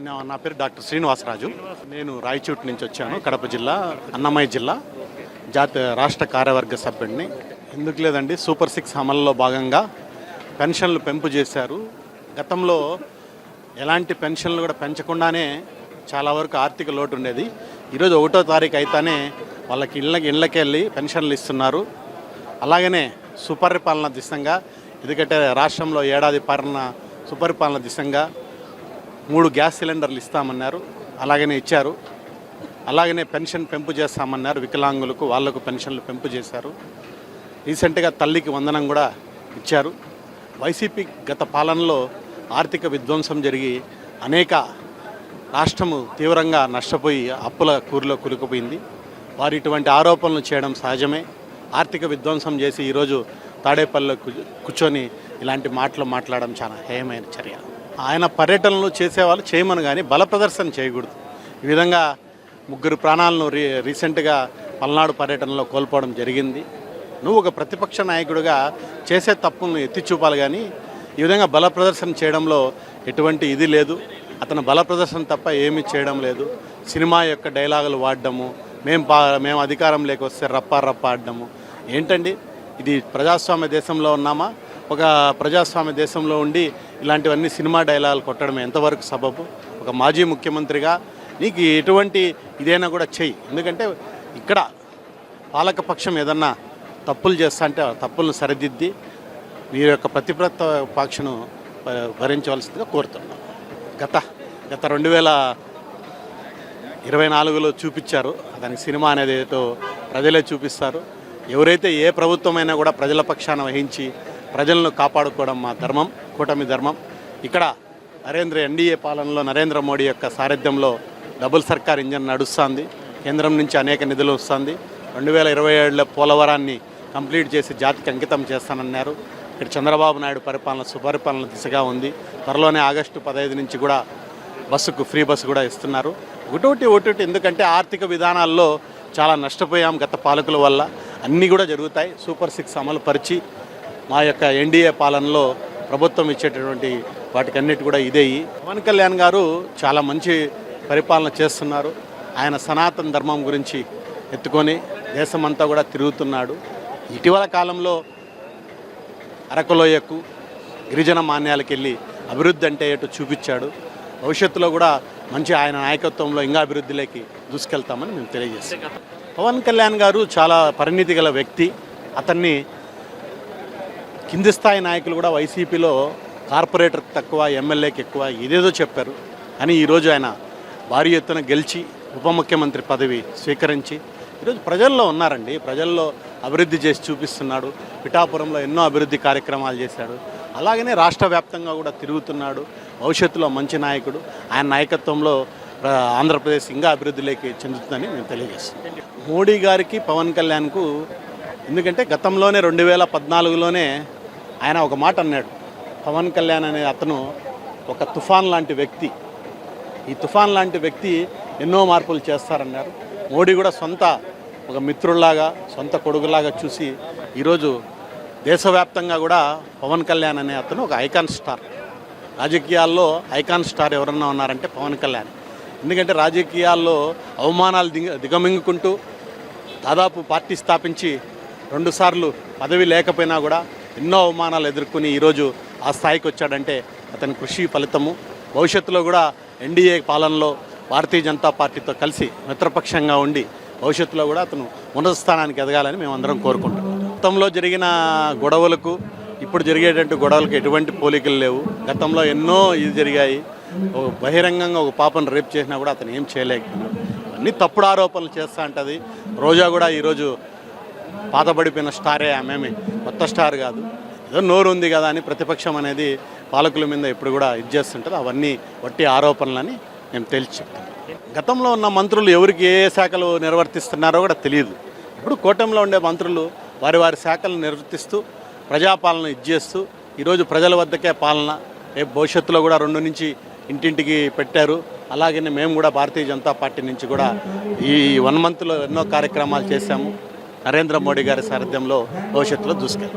నా- పేరు డాక్టర్ శ్రీనివాసరాజు. నేను రాయచూట్ నుంచి వచ్చాను కడప జిల్లా అన్నమయ్య జిల్లా జాతీయ రాష్ట్ర కార్యవర్గ సభ్యుడిని. ఎందుకు లేదండి సూపర్ సిక్స్ అమలులో భాగంగా పెన్షన్లు పెంపు చేశారు. గతంలో ఎలాంటి పెన్షన్లు కూడా పెంచకుండానే చాలా వరకు ఆర్థిక లోటు ఉండేది. ఈరోజు ఒకటో తారీఖు అయితేనే వాళ్ళకి ఇళ్ళకి ఇళ్ళకి వెళ్ళి పెన్షన్లు ఇస్తున్నారు. అలాగనే సుపరిపాలన దిశంగా ఎందుకంటే రాష్ట్రంలో ఏడాది పాలన సుపరిపాలన దిశంగా మూడు గ్యాస్ సిలిండర్లు ఇస్తామన్నారు. అలాగనే ఇచ్చారు. అలాగనే పెన్షన్ పెంపు చేస్తామన్నారు వికలాంగులకు వాళ్ళకు పెన్షన్లు పెంపు చేశారు. రీసెంట్గా తల్లికి వందనం కూడా ఇచ్చారు. వైసీపీ గత పాలనలో ఆర్థిక విధ్వంసం జరిగి అనేక రాష్ట్రము తీవ్రంగా నష్టపోయి అప్పుల కూరిలో కురుకుపోయింది వారు ఇటువంటి ఆరోపణలు చేయడం సహజమే. ఆర్థిక విధ్వంసం చేసి ఈరోజు తాడేపల్లిలో కూర్చొని ఇలాంటి మాటలు మాట్లాడడం చాలా హేయమైన చర్య. ఆయన పర్యటనలు చేసేవాళ్ళు చేయమని కానీ బల ప్రదర్శన చేయకూడదు. ఈ విధంగా ముగ్గురు ప్రాణాలను రీ రీసెంట్గా పల్నాడు పర్యటనలో కోల్పోవడం జరిగింది. నువ్వు ఒక ప్రతిపక్ష నాయకుడిగా చేసే తప్పులను ఎత్తి చూపాలి కానీ ఈ విధంగా బల ప్రదర్శన చేయడంలో ఎటువంటి ఇది లేదు. అతను బల ప్రదర్శన తప్ప ఏమీ చేయడం లేదు. సినిమా యొక్క డైలాగులు వాడడము మేము పా మేము అధికారం లేకొస్తే రప్ప రప్ప ఆడడము. ఏంటండి? ఇది ప్రజాస్వామ్య దేశంలో ఉన్నామా? ఒక ప్రజాస్వామ్య దేశంలో ఉండి ఇలాంటివన్నీ సినిమా డైలాగులు కొట్టడం ఎంతవరకు సబబు? ఒక మాజీ ముఖ్యమంత్రిగా నీకు ఎటువంటి ఇదైనా కూడా చెయ్యి. ఎందుకంటే ఇక్కడ పాలకపక్షం ఏదన్నా తప్పులు చేస్తా అంటే తప్పులను సరిదిద్ది వీరి యొక్క ప్రతిప్రత పక్షను భరించవలసిందిగా కోరుతున్నాం. గత గత రెండు వేల ఇరవై నాలుగులో చూపించారు. దానికి సినిమా అనేది ఏదో ప్రజలే చూపిస్తారు. ఎవరైతే ఏ ప్రభుత్వమైనా కూడా ప్రజల పక్షాన వహించి ప్రజలను కాపాడుకోవడం మా ధర్మం కూటమి ధర్మం. ఇక్కడ నరేంద్ర ఎన్డీఏ పాలనలో నరేంద్ర మోడీ యొక్క సారథ్యంలో డబుల్ సర్కార్ ఇంజన్ నడుస్తుంది. కేంద్రం నుంచి అనేక నిధులు వస్తుంది. రెండు వేల ఇరవై ఏడులో పోలవరాన్ని కంప్లీట్ చేసి జాతికి అంకితం చేస్తానన్నారు. ఇక్కడ చంద్రబాబు నాయుడు పరిపాలన సుపరిపాలన దిశగా ఉంది. త్వరలోనే ఆగస్టు పదహైదు నుంచి కూడా బస్సుకు ఫ్రీ బస్సు కూడా ఇస్తున్నారు. ఒకటోటి ఒకటి ఎందుకంటే ఆర్థిక విధానాల్లో చాలా నష్టపోయాం గత పాలకుల వల్ల. అన్నీ కూడా జరుగుతాయి. సూపర్ సిక్స్ అమలు పరిచి మా యొక్క ఎన్డీఏ పాలనలో ప్రభుత్వం ఇచ్చేటటువంటి వాటికన్నిటి కూడా ఇదే. పవన్ కళ్యాణ్ గారు చాలా మంచి పరిపాలన చేస్తున్నారు. ఆయన సనాతన ధర్మం గురించి ఎత్తుకొని దేశమంతా కూడా తిరుగుతున్నాడు. ఇటీవల కాలంలో అరకులోయకు గిరిజన మాన్యాలకు వెళ్ళి అభివృద్ధి అంటే ఏటో చూపించాడు. భవిష్యత్తులో కూడా మంచి ఆయన నాయకత్వంలో ఇంకా అభివృద్ధిలోకి దూసుకెళ్తామని మేము తెలియజేస్తాం పవన్ కళ్యాణ్ గారు చాలా పరిణితి గల వ్యక్తి. అతన్ని కింది స్థాయి నాయకులు కూడా వైసీపీలో కార్పొరేటర్ తక్కువ ఎమ్మెల్యేకి ఎక్కువ ఇదేదో చెప్పారు. అని ఈరోజు ఆయన భారీ ఎత్తున గెలిచి ఉప ముఖ్యమంత్రి పదవి స్వీకరించి ఈరోజు ప్రజల్లో ఉన్నారండి. ప్రజల్లో అభివృద్ధి చేసి చూపిస్తున్నాడు. పిఠాపురంలో ఎన్నో అభివృద్ధి కార్యక్రమాలు చేశాడు. అలాగనే రాష్ట్ర వ్యాప్తంగా కూడా తిరుగుతున్నాడు. భవిష్యత్తులో మంచి నాయకుడు. ఆయన నాయకత్వంలో ఆంధ్రప్రదేశ్ ఇంకా అభివృద్ధిలోకి చెందుతుందని మేము తెలియజేస్తాం మోడీ గారికి పవన్ కళ్యాణ్కు ఎందుకంటే గతంలోనే రెండు వేల పద్నాలుగులోనే ఆయన ఒక మాట అన్నాడు పవన్ కళ్యాణ్ అనే అతను ఒక తుఫాన్ లాంటి వ్యక్తి. ఈ తుఫాన్ లాంటి వ్యక్తి ఎన్నో మార్పులు చేస్తారన్నారు. మోడీ కూడా సొంత ఒక మిత్రుల్లాగా సొంత కొడుకులాగా చూసి ఈరోజు దేశవ్యాప్తంగా కూడా పవన్ కళ్యాణ్ అనే అతను ఒక ఐకాన్ స్టార్. రాజకీయాల్లో ఐకాన్ స్టార్ ఎవరన్నా ఉన్నారంటే పవన్ కళ్యాణ్. ఎందుకంటే రాజకీయాల్లో అవమానాలు దిగ దిగమింగుకుంటూ దాదాపు పార్టీ స్థాపించి రెండుసార్లు పదవి లేకపోయినా కూడా ఎన్నో అవమానాలు ఎదుర్కొని ఈరోజు ఆ స్థాయికి వచ్చాడంటే అతని కృషి ఫలితము. భవిష్యత్తులో కూడా ఎన్డీఏ పాలనలో భారతీయ జనతా పార్టీతో కలిసి మిత్రపక్షంగా ఉండి భవిష్యత్తులో కూడా అతను ఉన్నత స్థానానికి ఎదగాలని మేమందరం కోరుకుంటాం గతంలో జరిగిన గొడవలకు ఇప్పుడు జరిగేటువంటి గొడవలకు ఎటువంటి పోలికలు లేవు. గతంలో ఎన్నో ఇది జరిగాయి. బహిరంగంగా ఒక పాపను రేపు చేసినా కూడా అతను ఏం చేయలేకపోయినాడు. అన్ని తప్పుడు ఆరోపణలు చేస్తా ఉంటుంది రోజా కూడా ఈరోజు పాతబడిపోయిన స్టారే ఆమెమి. కొత్త స్టార్ కాదు. ఏదో నోరు ఉంది కదా అని ప్రతిపక్షం అనేది పాలకుల మీద ఎప్పుడు కూడా ఇది చేస్తుంటుంది అవన్నీ వట్టి ఆరోపణలని మేము తేల్చి చెప్తాం గతంలో ఉన్న మంత్రులు ఎవరికి ఏ శాఖలు నిర్వర్తిస్తున్నారో కూడా తెలియదు. ఇప్పుడు కూటమిలో ఉండే మంత్రులు వారి వారి శాఖలను నిర్వర్తిస్తూ ప్రజాపాలన ఇచ్చేస్తూ ఈరోజు ప్రజల వద్దకే పాలన రేపు భవిష్యత్తులో కూడా రెండు నుంచి ఇంటింటికి పెట్టారు. అలాగనే మేము కూడా భారతీయ జనతా పార్టీ నుంచి కూడా ఈ వన్ మంత్లో ఎన్నో కార్యక్రమాలు చేశాము. నరేంద్ర మోడీ గారి సారథ్యంలో భవిష్యత్తులో దూసుకెళ్తాం